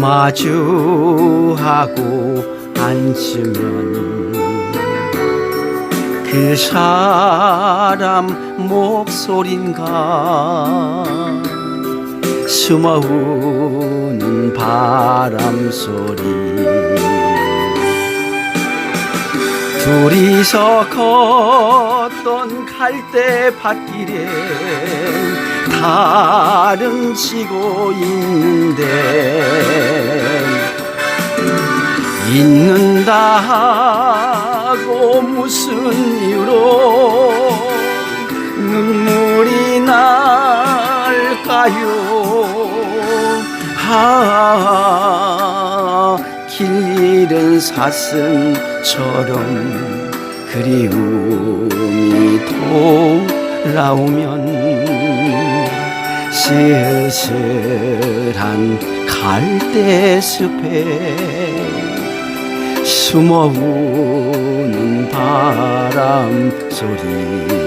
마주하고 앉으면 그 사람 목소린가 숨어우는 바람 소리. 둘이서 걷던 갈대 밭길에 달은 지고 있는데 있는다고 무슨 이유로 눈물이 날까요? 아, 길 잃은 사슴처럼 그리움이 돌아오면 쓸쓸한 갈대 숲에 숨어우는 바람 소리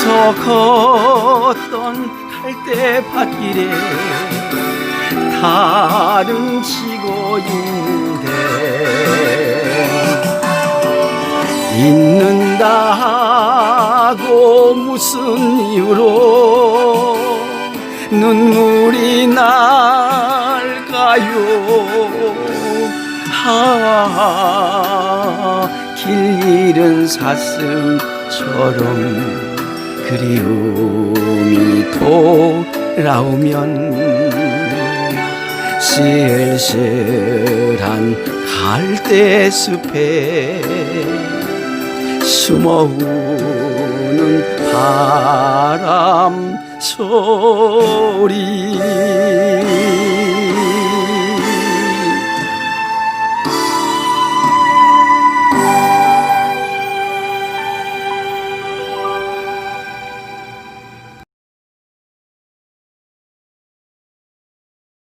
둘이서 걷던 갈대 밭길에 달은 지고 있는데 있는다고 무슨 이유로 눈물이 날까요? 하, 길 잃은 사슴처럼 그리움이 돌아오면 쓸쓸한 갈대숲에 숨어우는 바람 소리